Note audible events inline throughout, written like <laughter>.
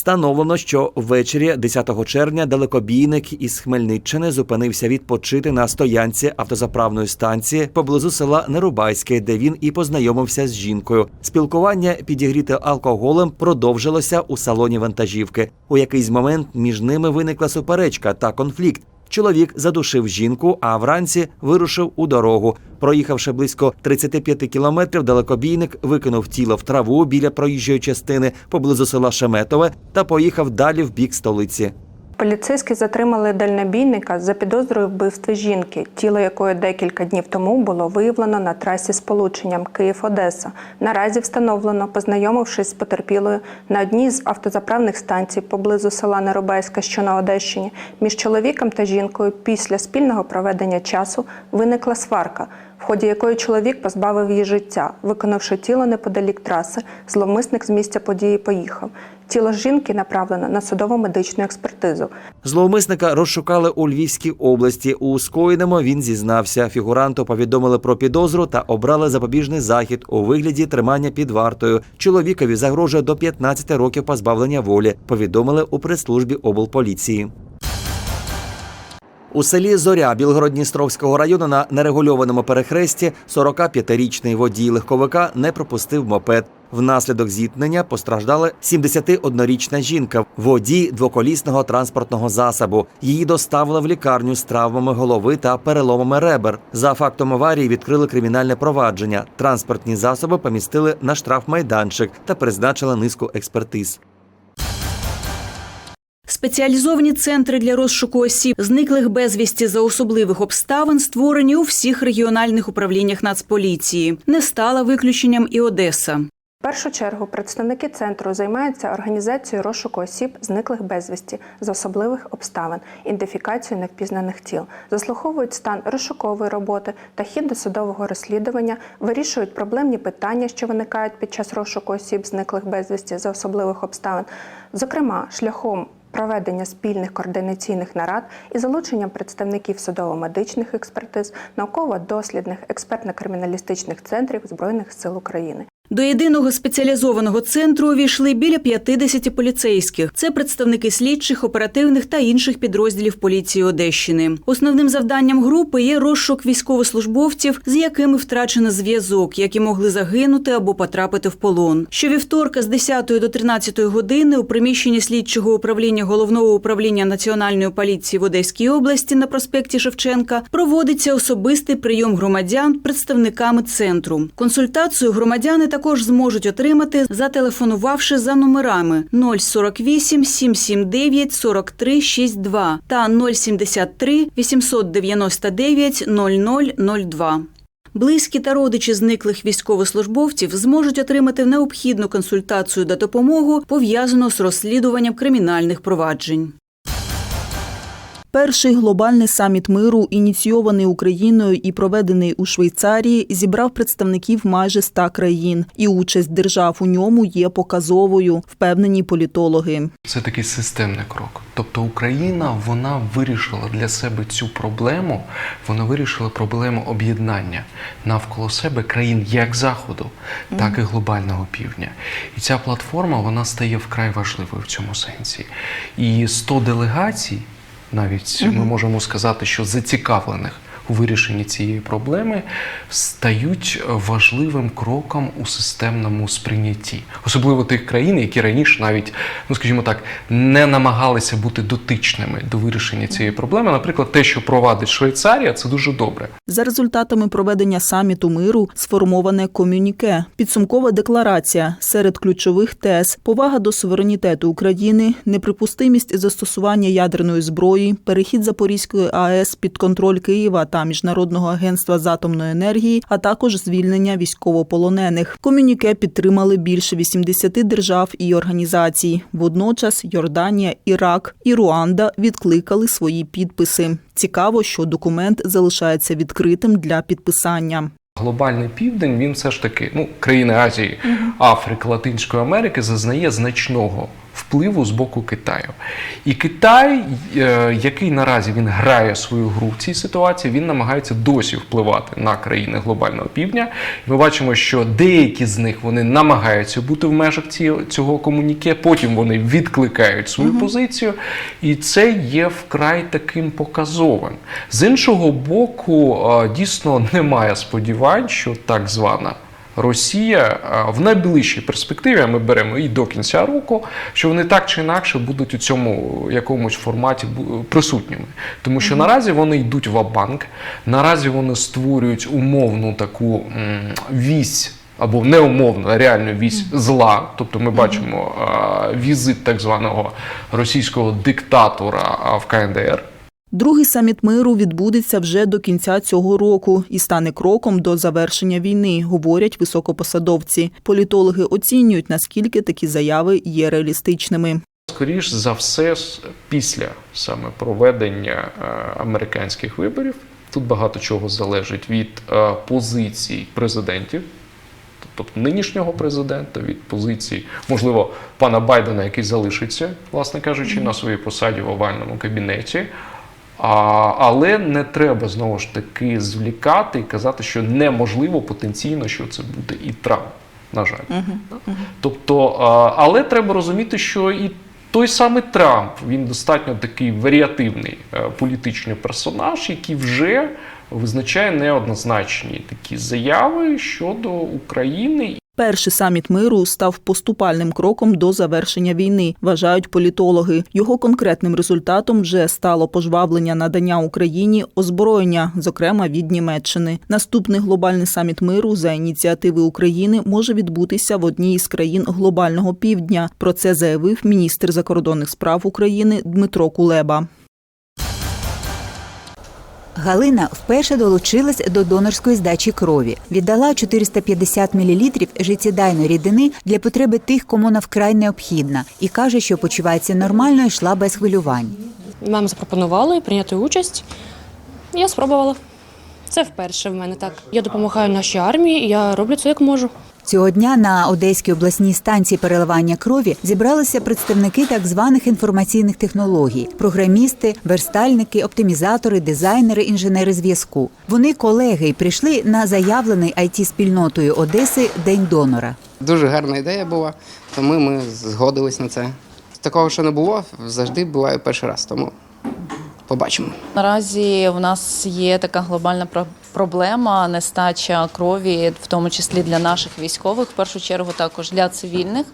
Встановлено, що ввечері 10 червня далекобійник із Хмельниччини зупинився відпочити на стоянці автозаправної станції поблизу села Нерубайське, де він і познайомився з жінкою. Спілкування підігріте алкоголем продовжилося у салоні вантажівки. У якийсь момент між ними виникла суперечка та конфлікт. Чоловік задушив жінку, а вранці вирушив у дорогу. Проїхавши близько 35 кілометрів, далекобійник викинув тіло в траву біля проїжджої частини поблизу села Шеметове та поїхав далі в бік столиці. Поліцейські затримали дальнобійника за підозрою в вбивстві жінки, тіло якої декілька днів тому було виявлено на трасі з полученням Київ-Одеса. Наразі встановлено, познайомившись з потерпілою на одній з автозаправних станцій поблизу села Неробайська, що на Одещині, між чоловіком та жінкою після спільного проведення часу виникла сварка. В ході якої чоловік позбавив її життя, виконавши тіло неподалік траси, зловмисник з місця події поїхав. Тіло жінки направлено на судово медичну експертизу. Зловмисника розшукали у Львівській області. У скоєному він зізнався. Фігуранту повідомили про підозру та обрали запобіжний захід у вигляді тримання під вартою. Чоловікові загрожує до 15 років позбавлення волі. Повідомили у прес-службі облполіції. У селі Зоря Білгород-Дністровського району на нерегульованому перехресті 45-річний водій легковика не пропустив мопед. Внаслідок зіткнення постраждала 71-річна жінка, водій двоколісного транспортного засобу. Її доставили в лікарню з травмами голови та переломами ребер. За фактом аварії відкрили кримінальне провадження. Транспортні засоби помістили на штрафмайданчик та призначили низку експертиз. Спеціалізовані центри для розшуку осіб, зниклих безвісті за особливих обставин, створені у всіх регіональних управліннях Нацполіції. Не стала виключенням і Одеса. В першу чергу представники центру займаються організацією розшуку осіб, зниклих безвісті з особливих обставин, ідентифікацією невпізнаних тіл, заслуховують стан розшукової роботи та хід досудового розслідування, вирішують проблемні питання, що виникають під час розшуку осіб, зниклих безвісті за особливих обставин, зокрема шляхом. Проведення спільних координаційних нарад і залученням представників судово-медичних експертиз, науково-дослідних, експертно-криміналістичних центрів Збройних сил України. До єдиного спеціалізованого центру увійшли біля 50 поліцейських. Це представники слідчих, оперативних та інших підрозділів поліції Одещини. Основним завданням групи є розшук військовослужбовців, з якими втрачено зв'язок, які могли загинути або потрапити в полон. Щовівторка з 10 до 13 години у приміщенні слідчого управління головного управління національної поліції в Одеській області на проспекті Шевченка проводиться особистий прийом громадян представниками центру. Консультацію громадяни також зможуть отримати, зателефонувавши за номерами 048 779 43 62 та 073 899 0002. Близькі та родичі зниклих військовослужбовців зможуть отримати необхідну консультацію та допомогу, пов'язану з розслідуванням кримінальних проваджень. Перший глобальний саміт миру, ініційований Україною і проведений у Швейцарії, зібрав представників майже ста країн, і участь держав у ньому є показовою, впевнені політологи. Це такий системний крок. Тобто Україна вона вирішила для себе цю проблему, вона вирішила проблему об'єднання навколо себе країн як заходу, так і глобального півдня. І ця платформа вона стає вкрай важливою в цьому сенсі. І 100 делегацій, навіть ми можемо сказати, що зацікавлених у вирішенні цієї проблеми стають важливим кроком у системному сприйнятті, особливо тих країн, які раніше навіть, ну скажімо так, не намагалися бути дотичними до вирішення цієї проблеми. Наприклад, те, що провадить Швейцарія, це дуже добре. За результатами проведення саміту миру сформоване комюніке, підсумкова декларація серед ключових тез, повага до суверенітету України, неприпустимість застосування ядерної зброї, перехід Запорізької АЕС під контроль Києва та Міжнародного агентства з атомної енергії, а також звільнення військовополонених. Комюніке підтримали більше 80 держав і організацій. Водночас Йорданія, Ірак і Руанда відкликали свої підписи. Цікаво, що документ залишається відкритим для підписання. Глобальний південь він все ж таки, ну країни Азії, Африки, Латинської Америки зазнає значного впливу з боку Китаю. І Китай, е, який наразі він грає свою гру в цій ситуації, він намагається досі впливати на країни глобального півдня. Ми бачимо, що деякі з них вони намагаються бути в межах цього комуніке, потім вони відкликають свою позицію, і це є вкрай таким показовим. З іншого боку, е, дійсно немає сподівань, що так звана. Росія в найближчій перспективі, а ми беремо і до кінця року, що вони так чи інакше будуть у цьому якомусь форматі присутніми. Тому що наразі вони йдуть в банк наразі вони створюють умовну таку вісь. Або неумовно, реальну вісь зла. Тобто ми бачимо а, візит так званого російського диктатора в КНДР. Другий саміт миру відбудеться вже до кінця цього року і стане кроком до завершення війни, говорять високопосадовці. Політологи оцінюють, наскільки такі заяви є реалістичними. Скоріш за все, після саме проведення е, американських виборів, тут багато чого залежить від е, позицій президентів, тобто нинішнього президента, від позиції, можливо, пана Байдена, який залишиться, власне кажучи, на своїй посаді в овальному кабінеті. А, але не треба знову ж таки звлікати і казати, що неможливо потенційно, що це буде і Трамп. На жаль, тобто, а, але треба розуміти, що і той самий Трамп він достатньо такий варіативний е, політичний персонаж, який вже визначає неоднозначні такі заяви щодо України Перший саміт миру став поступальним кроком до завершення війни, вважають політологи. Його конкретним результатом вже стало пожвавлення надання Україні озброєння, зокрема від Німеччини. Наступний глобальний саміт миру за ініціативи України може відбутися в одній із країн глобального півдня. Про це заявив міністр закордонних справ України Дмитро Кулеба. Галина вперше долучилась до донорської здачі крові. Віддала 450 мл життєдайної рідини для потреби тих, кому вона вкрай необхідна, і каже, що почувається нормально і йшла без хвилювань. Нам запропонували прийняти участь. Я спробувала. Це вперше в мене так. Я допомагаю нашій армії, я роблю це як можу. Цього дня на Одеській обласній станції переливання крові зібралися представники так званих інформаційних технологій: програмісти, верстальники, оптимізатори, дизайнери, інженери зв'язку. Вони колеги і прийшли на заявлений it спільнотою Одеси День донора. Дуже гарна ідея була, тому ми згодились на це. Такого, що не було, завжди буває перший раз, тому побачимо. Наразі в нас є така глобальна проблема нестача крові, в тому числі для наших військових, в першу чергу також для цивільних.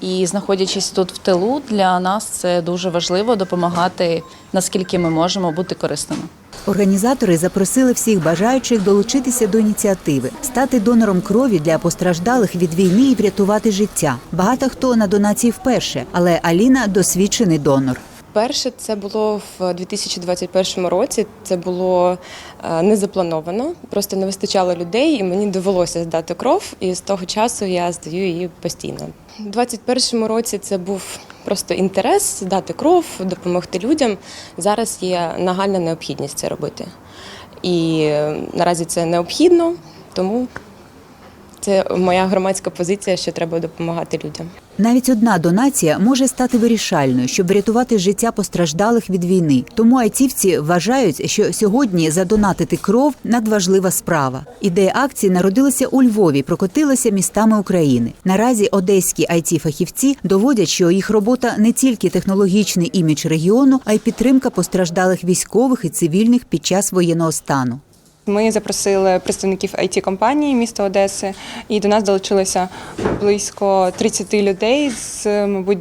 І знаходячись тут в тилу, для нас це дуже важливо допомагати, наскільки ми можемо бути корисними. Організатори запросили всіх бажаючих долучитися до ініціативи, стати донором крові для постраждалих від війни і врятувати життя. Багато хто на донації вперше, але Аліна досвідчений донор. Перше це було в 2021 році. Це було е, не заплановано, просто не вистачало людей, і мені довелося здати кров. І з того часу я здаю її постійно. У 2021 році це був просто інтерес здати кров, допомогти людям. Зараз є нагальна необхідність це робити. І е, наразі це необхідно, тому це моя громадська позиція, що треба допомагати людям. Навіть одна донація може стати вирішальною, щоб врятувати життя постраждалих від війни. Тому айтівці вважають, що сьогодні задонатити кров надважлива справа. Ідея акції народилася у Львові, прокотилася містами України. Наразі одеські it фахівці доводять, що їх робота не тільки технологічний імідж регіону, а й підтримка постраждалих військових і цивільних під час воєнного стану. Ми запросили представників it компанії міста Одеси, і до нас долучилося близько 30 людей з, мабуть,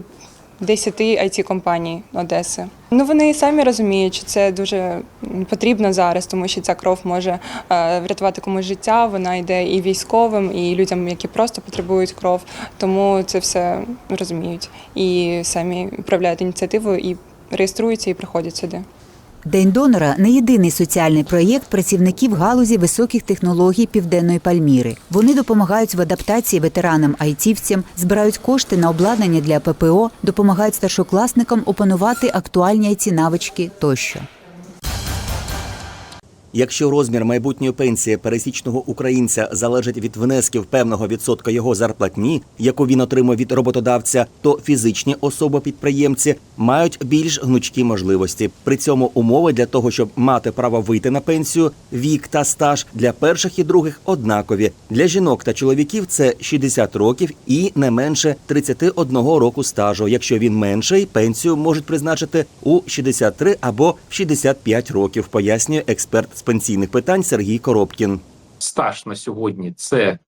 10 it компаній Одеси. Ну вони самі розуміють, що це дуже потрібно зараз, тому що ця кров може е, врятувати комусь життя. Вона йде і військовим, і людям, які просто потребують кров. Тому це все розуміють і самі проявляють ініціативу і реєструються і приходять сюди. День донора не єдиний соціальний проєкт працівників галузі високих технологій південної Пальміри. Вони допомагають в адаптації ветеранам айтівцям, збирають кошти на обладнання для ППО, допомагають старшокласникам опанувати актуальні айті навички тощо. Якщо розмір майбутньої пенсії пересічного українця залежить від внесків певного відсотка його зарплатні, яку він отримує від роботодавця, то фізичні особи-підприємці мають більш гнучкі можливості. При цьому умови для того, щоб мати право вийти на пенсію, вік та стаж для перших і других однакові. Для жінок та чоловіків це 60 років і не менше 31 року стажу. Якщо він менший, пенсію можуть призначити у 63 або в 65 років, пояснює експерт з пенсійних питань Сергій Коробкін. стаж на сьогодні це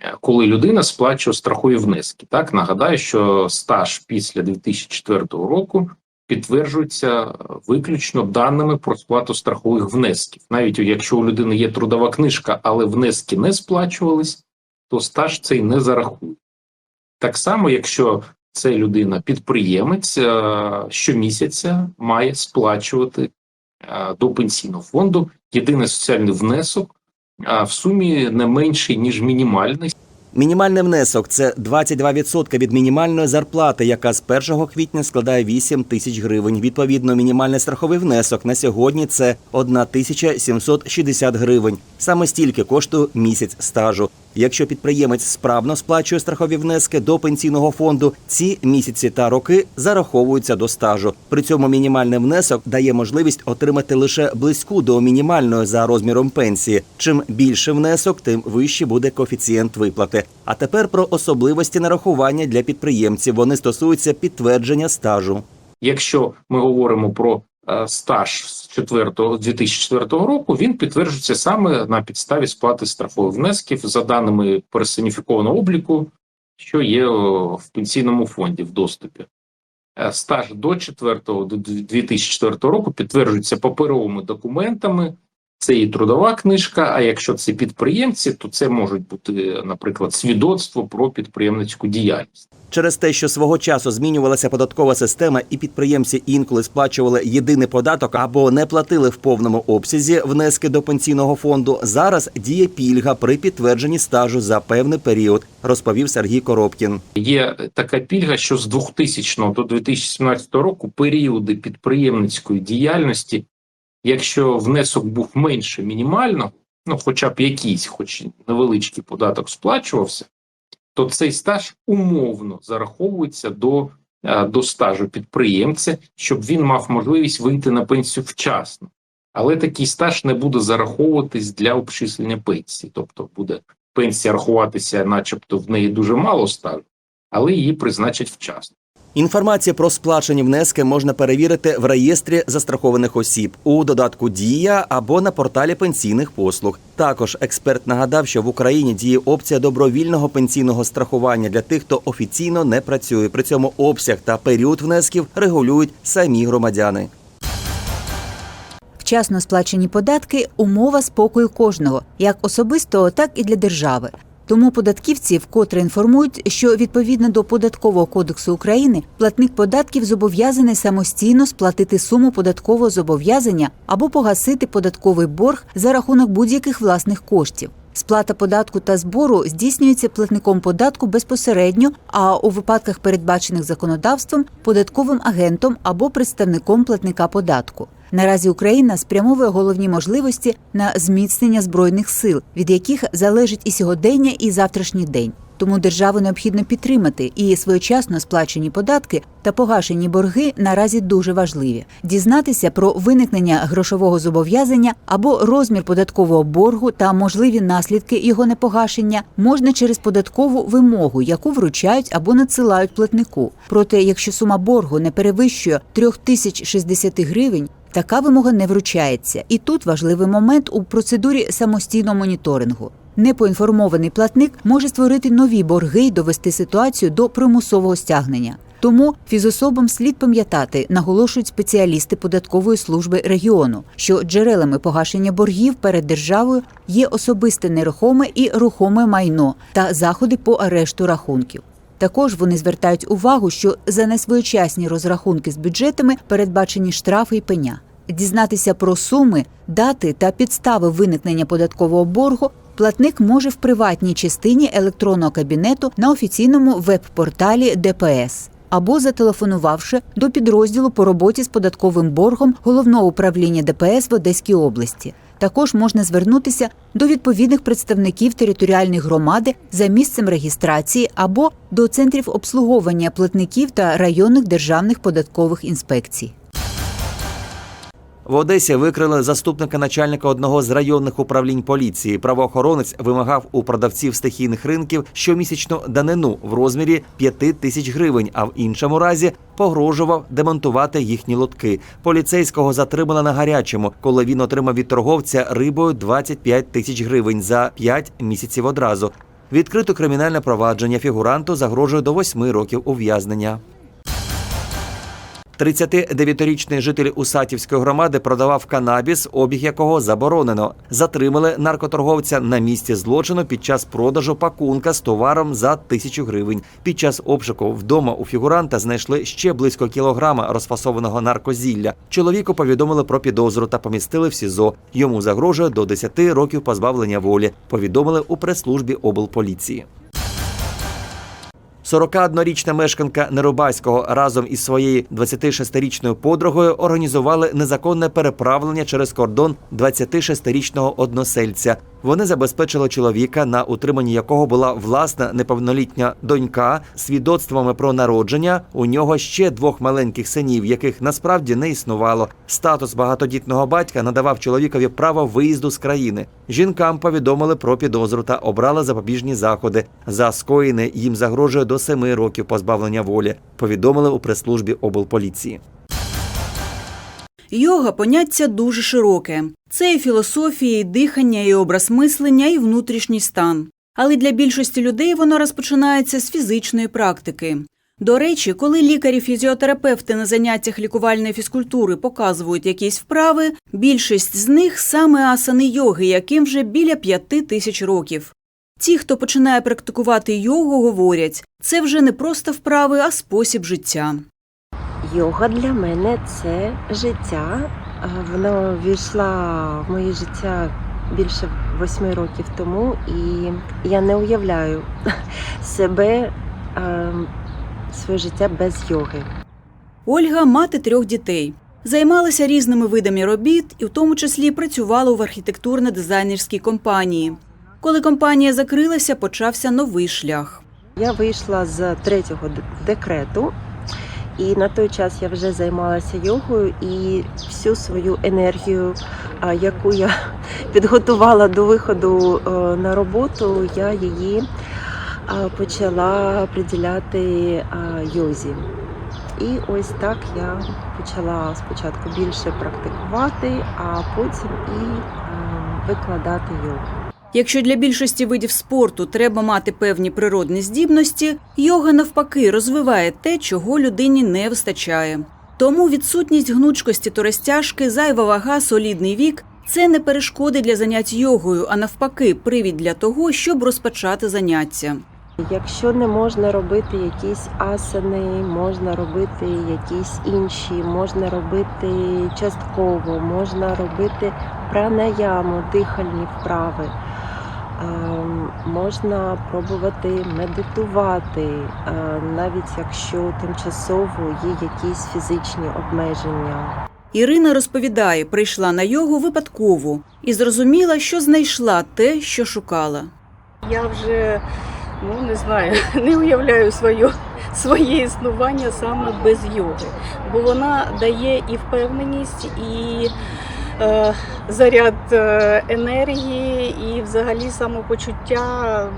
е, коли людина сплачує страхові внески. Так нагадаю, що стаж після 2004 року підтверджується виключно даними про сплату страхових внесків. Навіть якщо у людини є трудова книжка, але внески не сплачувались, то стаж цей не зарахує. Так само, якщо це людина підприємець, е, щомісяця має сплачувати е, до пенсійного фонду єдиний соціальний внесок в сумі не менший ніж мінімальний. Мінімальний внесок це 22% від мінімальної зарплати, яка з 1 квітня складає 8 тисяч гривень. Відповідно, мінімальний страховий внесок на сьогодні це 1760 гривень. Саме стільки коштує місяць стажу. Якщо підприємець справно сплачує страхові внески до пенсійного фонду, ці місяці та роки зараховуються до стажу. При цьому мінімальний внесок дає можливість отримати лише близьку до мінімальної за розміром пенсії. Чим більше внесок, тим вищий буде коефіцієнт виплати. А тепер про особливості нарахування для підприємців. Вони стосуються підтвердження стажу. Якщо ми говоримо про е, стаж з 4, 2004 року, він підтверджується саме на підставі сплати страхових внесків за даними персоніфікованого обліку, що є в пенсійному фонді в доступі. Е, Стаж до 4, до 2004 року підтверджується паперовими документами. Це і трудова книжка. А якщо це підприємці, то це можуть бути, наприклад, свідоцтво про підприємницьку діяльність. Через те, що свого часу змінювалася податкова система, і підприємці інколи сплачували єдиний податок або не платили в повному обсязі внески до пенсійного фонду. Зараз діє пільга при підтвердженні стажу за певний період, розповів Сергій Коробкін. Є така пільга, що з 2000 до 2017 року періоди підприємницької діяльності, якщо внесок був менше мінімального, ну хоча б якийсь, хоч невеличкий податок сплачувався, то цей стаж умовно зараховується до, е, до стажу підприємця, щоб він мав можливість вийти на пенсію вчасно. Але такий стаж не буде зараховуватись для обчислення пенсії, тобто буде пенсія рахуватися, начебто в неї дуже мало стажу, але її призначать вчасно. Інформацію про сплачені внески можна перевірити в реєстрі застрахованих осіб у додатку Дія або на порталі пенсійних послуг. Також експерт нагадав, що в Україні діє опція добровільного пенсійного страхування для тих, хто офіційно не працює. При цьому обсяг та період внесків регулюють самі громадяни. Вчасно сплачені податки умова спокою кожного, як особистого, так і для держави. Тому податківці вкотре інформують, що відповідно до податкового кодексу України платник податків зобов'язаний самостійно сплатити суму податкового зобов'язання або погасити податковий борг за рахунок будь-яких власних коштів. Сплата податку та збору здійснюється платником податку безпосередньо, а у випадках, передбачених законодавством, податковим агентом або представником платника податку. Наразі Україна спрямовує головні можливості на зміцнення збройних сил, від яких залежить і сьогодення, і завтрашній день. Тому державу необхідно підтримати і своєчасно сплачені податки та погашені борги наразі дуже важливі. Дізнатися про виникнення грошового зобов'язання або розмір податкового боргу та можливі наслідки його непогашення можна через податкову вимогу, яку вручають або надсилають платнику. Проте, якщо сума боргу не перевищує 3060 гривень. Така вимога не вручається, і тут важливий момент у процедурі самостійного моніторингу. Непоінформований платник може створити нові борги й довести ситуацію до примусового стягнення. Тому фізособам слід пам'ятати, наголошують спеціалісти податкової служби регіону, що джерелами погашення боргів перед державою є особисте нерухоме і рухоме майно та заходи по арешту рахунків. Також вони звертають увагу, що за несвоєчасні розрахунки з бюджетами передбачені штрафи і пеня. Дізнатися про суми, дати та підстави виникнення податкового боргу платник може в приватній частині електронного кабінету на офіційному веб-порталі ДПС. Або зателефонувавши до підрозділу по роботі з податковим боргом головного управління ДПС в Одеській області. Також можна звернутися до відповідних представників територіальної громади за місцем реєстрації або до центрів обслуговування платників та районних державних податкових інспекцій. В Одесі викрили заступника начальника одного з районних управлінь поліції. Правоохоронець вимагав у продавців стихійних ринків щомісячну данину в розмірі 5 тисяч гривень, а в іншому разі погрожував демонтувати їхні лотки. Поліцейського затримали на гарячому, коли він отримав від торговця рибою 25 тисяч гривень за 5 місяців одразу. Відкрито кримінальне провадження фігуранту загрожує до 8 років ув'язнення. 39-річний житель Усатівської громади продавав канабіс, обіг якого заборонено. Затримали наркоторговця на місці злочину під час продажу пакунка з товаром за тисячу гривень. Під час обшуку вдома у фігуранта знайшли ще близько кілограма розфасованого наркозілля. Чоловіку повідомили про підозру та помістили в СІЗО. Йому загрожує до 10 років позбавлення волі. Повідомили у прес-службі облполіції. 41-річна мешканка Нерубайського разом із своєю 26-річною подругою організували незаконне переправлення через кордон 26-річного односельця. Вони забезпечили чоловіка, на утриманні якого була власна неповнолітня донька, свідоцтвами про народження. У нього ще двох маленьких синів, яких насправді не існувало. Статус багатодітного батька надавав чоловікові право виїзду з країни. Жінкам повідомили про підозру та обрали запобіжні заходи. За скоєне їм загрожує до семи років позбавлення волі. Повідомили у прес-службі облполіції. Йога поняття дуже широке. Це і філософія, і дихання, і образ мислення, і внутрішній стан. Але для більшості людей воно розпочинається з фізичної практики. До речі, коли лікарі-фізіотерапевти на заняттях лікувальної фізкультури показують якісь вправи, більшість з них саме асани йоги, яким вже біля п'яти тисяч років. Ті, хто починає практикувати йогу, говорять, це вже не просто вправи, а спосіб життя. Йога для мене це життя. А Воно війшла в моє життя більше восьми років тому, і я не уявляю <laughs> себе, своє життя без йоги. Ольга мати трьох дітей. Займалася різними видами робіт і в тому числі працювала в архітектурно-дизайнерській компанії. Коли компанія закрилася, почався новий шлях. Я вийшла з третього декрету, і на той час я вже займалася йогою і всю свою енергію, яку я <laughs> підготувала до виходу е, на роботу, я її почала приділяти йозі. І ось так я почала спочатку більше практикувати, а потім і е, викладати йогу. Якщо для більшості видів спорту треба мати певні природні здібності, йога навпаки розвиває те, чого людині не вистачає. Тому відсутність гнучкості та розтяжки, зайва вага, солідний вік це не перешкоди для занять йогою, а навпаки, привід для того, щоб розпочати заняття. Якщо не можна робити якісь асани, можна робити якісь інші, можна робити частково, можна робити пранаяму, дихальні вправи. Ем, Можна пробувати медитувати, е, навіть якщо тимчасово є якісь фізичні обмеження. Ірина розповідає, прийшла на йогу випадково і зрозуміла, що знайшла те, що шукала. Я вже ну не знаю, <laughs> не уявляю своє, своє існування саме без йоги, бо вона дає і впевненість, і заряд е, енергії, і взагалі самопочуття.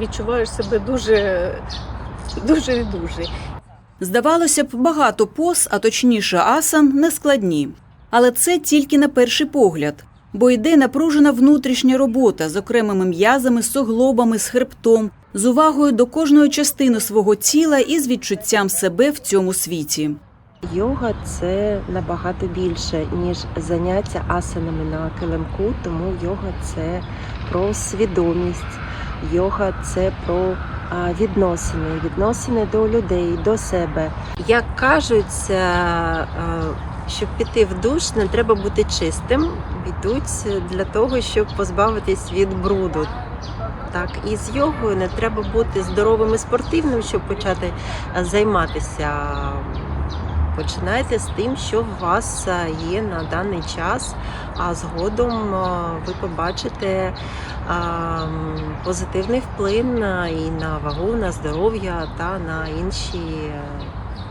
Відчуваєш себе дуже, дуже і дуже. Здавалося б, багато поз, а точніше асан, нескладні. Але це тільки на перший погляд, бо йде напружена внутрішня робота з окремими м'язами, суглобами, з хребтом, з увагою до кожної частини свого тіла і з відчуттям себе в цьому світі. Йога це набагато більше, ніж заняття асанами на килимку, тому йога це про свідомість, йога це про відносини, відносини до людей, до себе. Як кажуть, щоб піти в душ, не треба бути чистим. Йдуть для того, щоб позбавитись від бруду. Так, і з йогою не треба бути здоровим і спортивним, щоб почати займатися. Починайте з тим, що у вас е, є на даний час, а згодом е, ви побачите е, позитивний вплив і на вагу, на здоров'я та на інші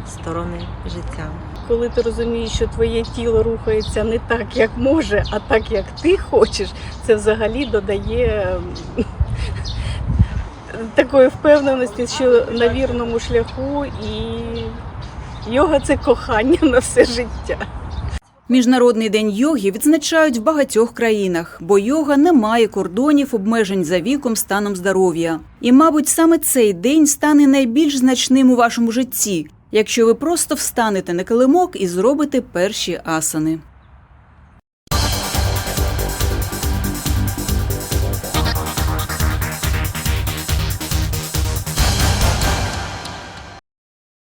сторони життя. Коли ти розумієш, що твоє тіло рухається не так, як може, а так, як ти хочеш, це взагалі додає <laughs> такої впевненості, що на вірному шляху і йога це кохання на все життя. Міжнародний день йоги відзначають в багатьох країнах, бо йога не має кордонів, обмежень за віком, станом здоров'я. І, мабуть, саме цей день стане найбільш значним у вашому житті, якщо ви просто встанете на килимок і зробите перші асани.